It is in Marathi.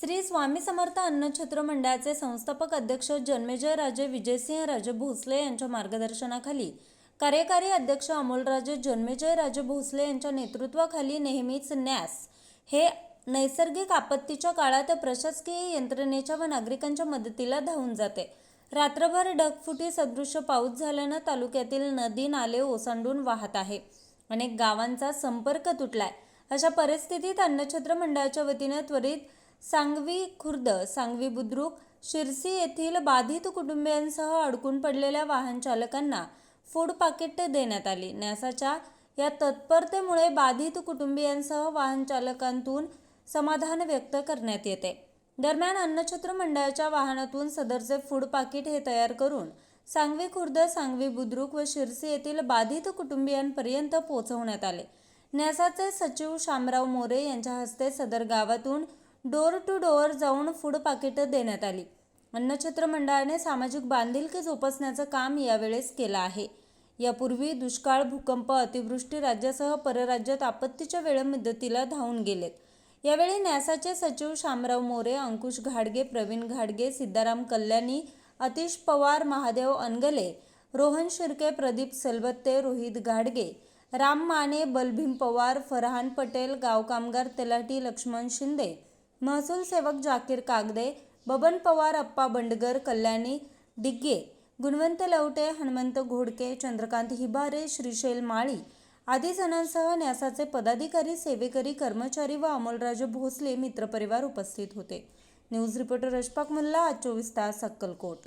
श्री स्वामी समर्थ अन्नछत्र मंडळाचे संस्थापक अध्यक्ष जन्मेजय राजे विजयसिंह राजे भोसले यांच्या मार्गदर्शनाखाली कार्यकारी अध्यक्ष अमोलराजे जन्मेजय राजे भोसले यांच्या नेतृत्वाखाली नेहमीच न्यास हे नैसर्गिक आपत्तीच्या काळात प्रशासकीय यंत्रणेच्या व नागरिकांच्या मदतीला धावून जाते. रात्रभर ढगफुटी सदृश्य पाऊस झाल्यानं तालुक्यातील नदी नाले ओसांडून वाहत आहे. अनेक गावांचा संपर्क तुटलाय. अशा परिस्थितीत अन्नछत्र मंडळाच्या वतीनं त्वरित सांगवी खुर्द सांगवी बुद्रुक शिरसी येथील बाधित कुटुंबियांसह अडकून पडलेल्या वाहन चालकांना फूड पाकिट देण्यात आली. न्यासाच्या या तत्परतेमुळे बाधित कुटुंबियांसह वाहन चालकांतून समाधान व्यक्त करण्यात येते. दरम्यान अन्नछत्र मंडळाच्या वाहनातून सदरचे फूड पाकिट हे तयार करून सांगवी खुर्द सांगवी बुद्रुक व शिरसी येथील बाधित कुटुंबियांपर्यंत पोहोचवण्यात आले. न्यासाचे सचिव शामराव मोरे यांच्या हस्ते सदर गावातून डोअर टू डोअर जाऊन फूड पाकिटं देण्यात आली. अन्नछत्र मंडळाने सामाजिक बांधिलकी जोपासण्याचं काम यावेळेस केलं आहे. यापूर्वी दुष्काळ भूकंप अतिवृष्टी राज्यासह परराज्यात आपत्तीच्या वेळे मदतीला धावून गेलेत. यावेळी न्यासाचे सचिव शामराव मोरे अंकुश घाडगे प्रवीण घाडगे सिद्धाराम कल्याणी अतिश पवार महादेव अनगले रोहन शिर्के प्रदीप सलबत्ते रोहित घाडगे राम माने बलभीम पवार फरहान पटेल गाव कामगार तलाठी लक्ष्मण शिंदे महसूल सेवक जाकीर कागदे बबन पवार अप्पा बंडगर कल्याणी डिग्गे गुणवंत लवटे हनुमंत घोडके चंद्रकांत हिबारे श्रीशैल माळी आदी जणांसह न्यासाचे पदाधिकारी सेवेकरी कर्मचारी व अमोलराजे भोसले मित्रपरिवार उपस्थित होते. न्यूज रिपोर्टर अशफाक मुल्ला आज चोवीस तास अक्कलकोट.